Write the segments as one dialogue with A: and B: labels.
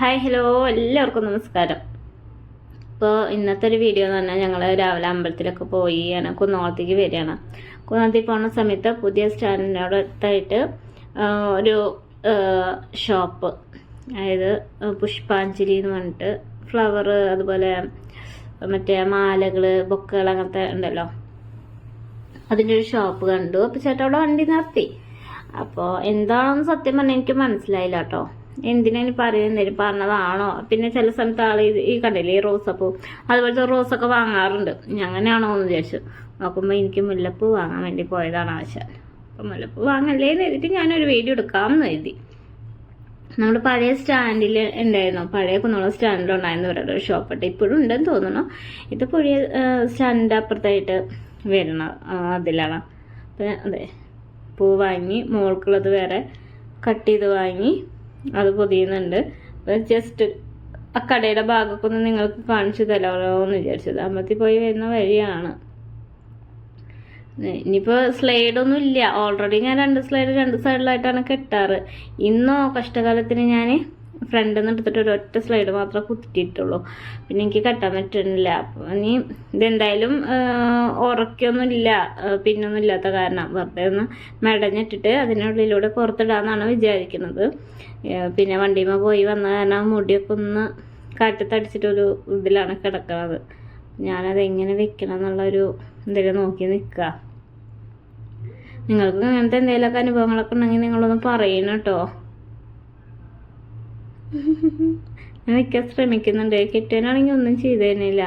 A: Hi hello എല്ലാവർക്കും നമസ്കാരം. ഇപ്പോൾ ഇന്നത്തെ ഒരു വീഡിയോ എന്ന് പറഞ്ഞാൽ ഞങ്ങൾ രാവിലെ അമ്പലത്തിലൊക്കെ പോയി അങ്ങനെ കുന്നോളത്തേക്ക് വരികയാണ്. കുന്നോളത്തേക്ക് പോകുന്ന സമയത്ത് പുതിയ സ്റ്റാൻഡിനോടത്തായിട്ട് ഒരു ഷോപ്പ് അതായത് പുഷ്പാഞ്ജലി എന്ന് പറഞ്ഞിട്ട് ഫ്ലവർ അതുപോലെ മറ്റേ മാലകൾ ബൊക്കുകൾ അങ്ങനത്തെ ഉണ്ടല്ലോ. അതിന്റെ ഒരു ഷോപ്പ് കണ്ടു. അപ്പോൾ ചേട്ടാ അവിടെ വണ്ടി നിർത്തി. അപ്പോൾ എന്താണെന്ന് സത്യം പറഞ്ഞാൽ എനിക്ക് മനസ്സിലായില്ല കേട്ടോ. എന്തിനാ ഇനി പറയുന്നേരും പറഞ്ഞതാണോ? പിന്നെ ചില സമയത്ത് ആൾ ഈ കണ്ടില്ലേ ഈ റോസപ്പൂ. അതുപോലത്തെ റോസൊക്കെ വാങ്ങാറുണ്ട്. അങ്ങനെയാണോ എന്ന് വിചാരിച്ചു. നോക്കുമ്പോൾ എനിക്ക് മുല്ലപ്പൂ വാങ്ങാൻ വേണ്ടി പോയതാണ് ആശാൻ അപ്പം മുല്ലപ്പൂ വാങ്ങല്ലേ എന്ന് എഴുതിയിട്ട് ഞാനൊരു വീഡിയോ എടുക്കാമെന്ന് എഴുതി നമ്മൾ പഴയ സ്റ്റാൻഡിൽ ഉണ്ടായിരുന്നു പഴയ കുന്നോളം സ്റ്റാൻഡിലുണ്ടായിരുന്നു ഇവരുടെ ഒരു ഷോപ്പ് ഇപ്പോഴും ഉണ്ടെന്ന് തോന്നുന്നു. ഇത് പുതിയ സ്റ്റാൻഡിന്റെ അപ്പുറത്തായിട്ട് ആ, അതിലാണ്. അതെ പൂ വാങ്ങി മോൾക്കുള്ളത് വേറെ കട്ട് ചെയ്ത് വാങ്ങി. അത് പൊതിയുന്നുണ്ട്. ജസ്റ്റ് ആ കടയുടെ ഭാഗമൊക്കെ ഒന്ന് നിങ്ങൾക്ക് കാണിച്ചു തരാമല്ലോ എന്ന് വിചാരിച്ചത്. അമ്പത്തി പോയി വരുന്ന വഴിയാണ്. ഇനിയിപ്പോൾ സ്ലൈഡൊന്നും ഇല്ല. ഓൾറെഡി ഞാൻ രണ്ട് സ്ലൈഡ് രണ്ട് സൈഡിലായിട്ടാണ് കെട്ടാറ്. ഇന്നോ കഷ്ടകാലത്തിന് ഞാൻ ഫ്രണ്ടിൽ നിന്ന് എടുത്തിട്ട് ഒരു ഒറ്റ സ്ലൈഡ് മാത്രമേ കുത്തിയിട്ടുള്ളൂ. പിന്നെ എനിക്ക് കെട്ടാൻ പറ്റുന്നില്ല. അപ്പോൾ ഇനി ഇതെന്തായാലും ഉറക്കൊന്നുമില്ല. പിന്നൊന്നും ഇല്ലാത്ത കാരണം വെറുതെ ഒന്ന് മെടഞ്ഞിട്ടിട്ട് അതിനുള്ളിലൂടെ പുറത്തിടാന്നാണ് വിചാരിക്കുന്നത്. പിന്നെ വണ്ടിമ പോയി വന്ന കാരണം മുടിയൊക്കെ ഒന്ന് കാറ്റത്തടിച്ചിട്ടൊരു ഇതിലാണ് കിടക്കുന്നത് ഞാനത് എങ്ങനെ വെക്കണം എന്നുള്ളൊരു എന്തെങ്കിലും നോക്കി നിൽക്കുക നിങ്ങൾക്ക് അങ്ങനത്തെ എന്തെങ്കിലുമൊക്കെ അനുഭവങ്ങളൊക്കെ ഉണ്ടെങ്കിൽ നിങ്ങളൊന്ന് പറയണം കേട്ടോ. ഞാൻ ശ്രമിക്കുന്നുണ്ട്. കിട്ടാനാണെങ്കിൽ ഒന്നും ചെയ്തു തരുന്നില്ല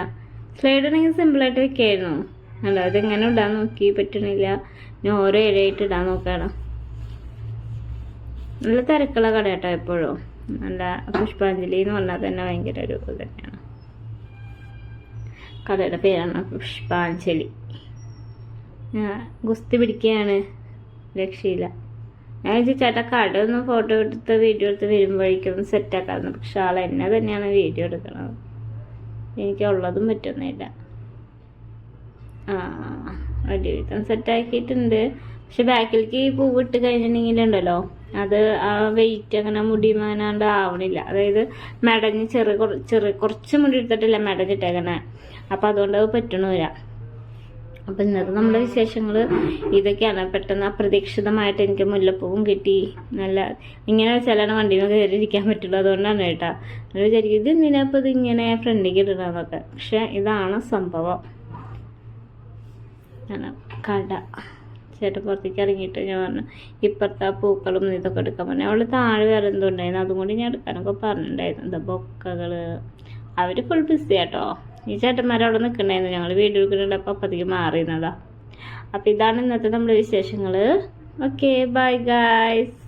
A: സ്ലൈഡ് ആണെങ്കിൽ സിമ്പിളായിട്ട് വെക്കായിരുന്നു. അല്ല അതെങ്ങനെ ഇടാൻ നോക്കി പറ്റണില്ല. ഞാൻ ഓരോ ഇഴയായിട്ട് ഇടാൻ നോക്കണം. നല്ല തിരക്കുള്ള കട കേട്ടോ എപ്പോഴും. നല്ല പുഷ്പാഞ്ജലി എന്ന് പറഞ്ഞാൽ തന്നെ ഭയങ്കര ഒരു ഇത് തന്നെയാണ്. കടയുടെ പേരാണ് പുഷ്പാഞ്ജലി. ഗുസ്തി പിടിക്കുകയാണ് രക്ഷയില്ല. ഞാൻ വിചാരിച്ചു ചേട്ടാ കട ഫോട്ടോ എടുത്ത് വീഡിയോ എടുത്ത് വരുമ്പോഴേക്കും സെറ്റാക്കാറുണ്ട് പക്ഷെ ആൾ എന്നെ തന്നെയാണ് വീഡിയോ എടുക്കണത്. എനിക്ക് ഉള്ളതും പറ്റുന്നില്ല. ആ ഒരുവിധം സെറ്റാക്കിയിട്ടുണ്ട് പക്ഷെ ബാക്കിലേക്ക് ഈ പൂവിട്ട് കഴിഞ്ഞിട്ടുണ്ടെങ്കിലുണ്ടല്ലോ അത് ആ വെയിറ്റ് അങ്ങനെ മുടി മാനാണ്ട് ആവണില്ല. അതായത് മെടഞ്ഞ് ചെറു ചെറിയ കുറച്ച് മുടി എടുത്തിട്ടില്ല മെടഞ്ഞിട്ടേക്കണേ. അപ്പം അതുകൊണ്ട് അത് പറ്റണില്ല. അപ്പം ഇന്നത്തെ നമ്മുടെ വിശേഷങ്ങൾ ഇതൊക്കെയാണ്. പെട്ടെന്ന് അപ്രതീക്ഷിതമായിട്ട് എനിക്ക് മുല്ലപ്പൂവും കിട്ടി. നല്ല ഇങ്ങനെ വെച്ചാലാണ് വണ്ടിയിൽ കയറി ഇരിക്കാൻ പറ്റുള്ളൂ. അതുകൊണ്ടാണ് കേട്ടാ. അത് വിചാരിക്കും ഇത് എന്തിനാ ഇപ്പം ഇത് ഇങ്ങനെ ഫ്രണ്ടിലേക്ക് ഇടണമെന്നൊക്കെ പക്ഷെ ഇതാണ് സംഭവം. കട. ചേട്ടൻ പുറത്തേക്ക് ഇറങ്ങിയിട്ട് ഞാൻ പറഞ്ഞു ഇപ്പുറത്തെ ആ പൂക്കളും ഇതൊക്കെ എടുക്കാൻ പറഞ്ഞു. അവൾ താഴെ വേറെ എന്തോ ഉണ്ടായിരുന്നു. അതും കൂടി ഞാൻ എടുക്കാനൊക്കെ പറഞ്ഞിട്ടുണ്ടായിരുന്നു. എന്താ ബൊക്കകൾ അവർ ഫുൾ ബിസി കേട്ടോ ഈ ചേട്ടന്മാർ അവിടെ നിൽക്കണ്ടായിരുന്നു ഞങ്ങൾ വീഡിയോ എടുക്കുന്നുണ്ട് അപ്പം അപ്പത്തേക്ക് മാറിയുന്നതാ അപ്പം ഇതാണ് ഇന്നത്തെ നമ്മുടെ വിശേഷങ്ങൾ ഓക്കെ ബൈ ഗായ്സ്